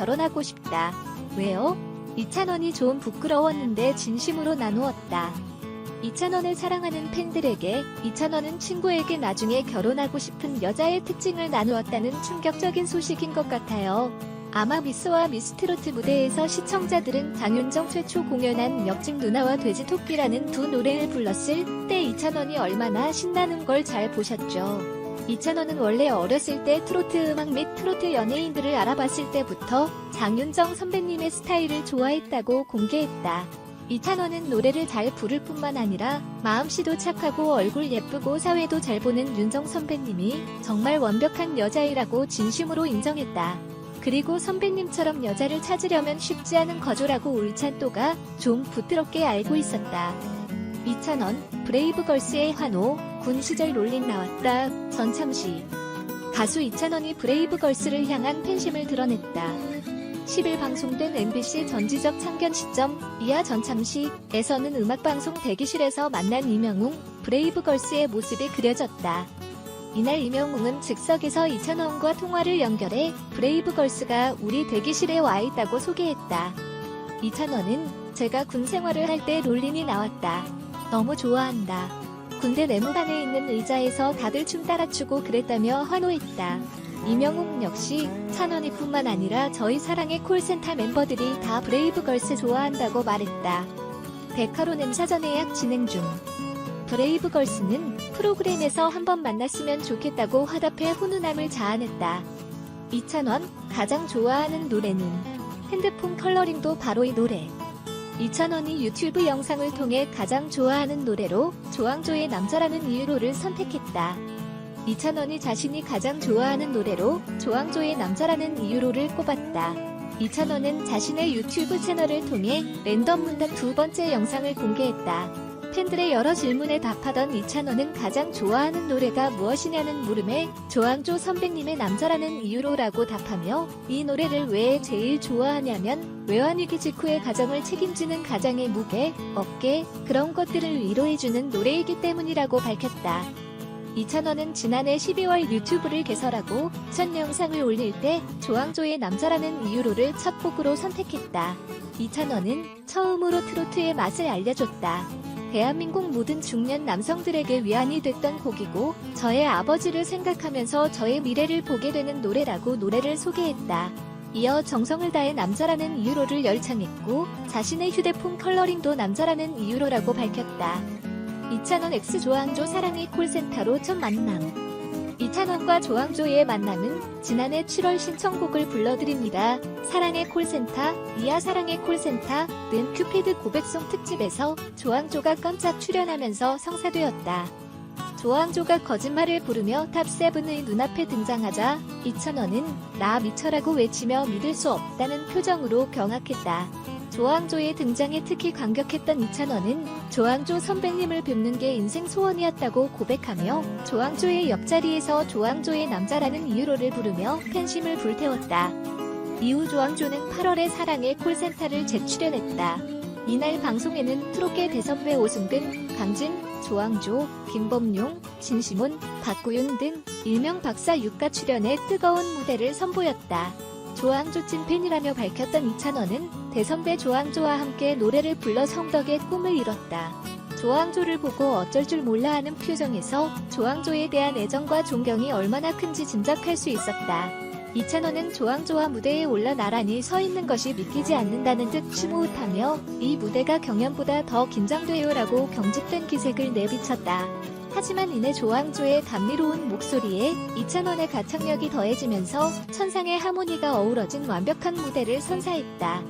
결혼하고 싶다. 왜요? 이찬원이 좀 부끄러웠는데 진심으로 나누었다. 이찬원을 사랑하는 팬들에게 이찬원은 친구에게 나중에 결혼하고 싶은 여자의 특징을 나누었다는 충격적인 소식인 것 같아요. 아마 미스와 미스트로트 무대에서 시청자들은 장윤정 최초 공연한 옆집 누나와 돼지토끼라는 두 노래를 불렀을 때 이찬원이 얼마나 신나는 걸 잘 보셨죠. 이찬원은 원래 어렸을 때 트로트 음악 및 트로트 연예인들을 알아봤을 때부터 장윤정 선배님의 스타일을 좋아했다고 공개했다. 이찬원은 노래를 잘 부를 뿐만 아니라 마음씨도 착하고 얼굴 예쁘고 사회도 잘 보는 윤정 선배님이 정말 완벽한 여자이라고 진심으로 인정했다. 그리고 선배님처럼 여자를 찾으려면 쉽지 않은 거조라고 울찬또가 좀 부드럽게 알고 있었다. 이찬원, 브레이브걸스의 환호, 군 시절 롤린 나왔다, 전참시. 가수 이찬원이 브레이브걸스를 향한 팬심을 드러냈다. 10일 방송된 MBC 전지적 참견 시점 이하 전참시에서는 음악방송 대기실에서 만난 이명웅, 브레이브걸스의 모습이 그려졌다. 이날 이명웅은 즉석에서 이찬원과 통화를 연결해 브레이브걸스가 우리 대기실에 와 있다고 소개했다. 이찬원은 제가 군 생활을 할 때 롤린이 나왔다. 너무 좋아한다. 군대 내무반에 있는 의자에서 다들 춤 따라 추고 그랬다며 환호했다. 이명웅 역시 찬원이뿐만 아니라 저희 사랑의 콜센터 멤버들이 다 브레이브걸스 좋아한다고 말했다. 데카로넴 사전 예약 진행 중. 브레이브걸스는 프로그램에서 한번 만났으면 좋겠다고 화답해 훈훈함을 자아냈다. 이찬원 가장 좋아하는 노래는 핸드폰 컬러링도 바로 이 노래. 이찬원이 유튜브 영상을 통해 가장 좋아하는 노래로 조항조의 남자라는 이유로를 선택했다. 이찬원이 자신이 가장 좋아하는 노래로 조항조의 남자라는 이유로를 꼽았다. 이찬원은 자신의 유튜브 채널을 통해 랜덤 문답 두 번째 영상을 공개했다. 팬들의 여러 질문에 답하던 이찬원은 가장 좋아하는 노래가 무엇이냐는 물음에 조항조 선배님의 남자라는 이유로 라고 답하며 이 노래를 왜 제일 좋아하냐면 외환위기 직후의 가정을 책임지는 가장의 무게, 어깨, 그런 것들을 위로해주는 노래이기 때문이라고 밝혔다. 이찬원은 지난해 12월 유튜브를 개설하고 첫 영상을 올릴 때 조항조의 남자라는 이유로를 첫 곡으로 선택했다. 이찬원은 처음으로 트로트의 맛을 알려줬다. 대한민국 모든 중년 남성들에게 위안이 됐던 곡이고 저의 아버지를 생각하면서 저의 미래를 보게 되는 노래라고 노래를 소개했다. 이어 정성을 다해 남자라는 이유로를 열창했고 자신의 휴대폰 컬러링도 남자라는 이유로라고 밝혔다. 이찬원 X 조항조 사랑의 콜센터로 첫 만남. 이찬원과 조항조의 만남은 지난해 7월 신청곡을 불러드립니다. 사랑의 콜센터, 이하 사랑의 콜센터 는 큐피드 고백송 특집에서 조항조가 깜짝 출연하면서 성사되었다. 조항조가 거짓말을 부르며 탑세븐의 눈앞에 등장하자 이찬원은 나 미쳐라고 외치며 믿을 수 없다는 표정으로 경악했다. 조항조의 등장에 특히 감격했던 이찬원은 조항조 선배님을 뵙는 게 인생 소원이었다고 고백하며 조항조의 옆자리에서 조항조의 남자라는 이유로를 부르며 팬심을 불태웠다. 이후 조항조는 8월에 사랑의 콜센터를 재출연했다. 이날 방송에는 트롯계 대선배 오승근, 강진, 조항조, 김범용, 진시몬, 박구윤 등 일명 박사 육가 출연해 뜨거운 무대를 선보였다. 조항조 찐팬이라며 밝혔던 이찬원은 대선배 조항조와 함께 노래를 불러 성덕의 꿈을 이뤘다. 조항조를 보고 어쩔 줄 몰라 하는 표정에서 조항조에 대한 애정과 존경이 얼마나 큰지 짐작할 수 있었다. 이찬원은 조항조와 무대에 올라 나란히 서 있는 것이 믿기지 않는다는 듯 심호흡하며 이 무대가 경연보다 더 긴장돼요라고 경직된 기색을 내비쳤다. 하지만 이내 조항조의 감미로운 목소리에 이찬원의 가창력이 더해지면서 천상의 하모니가 어우러진 완벽한 무대를 선사했다.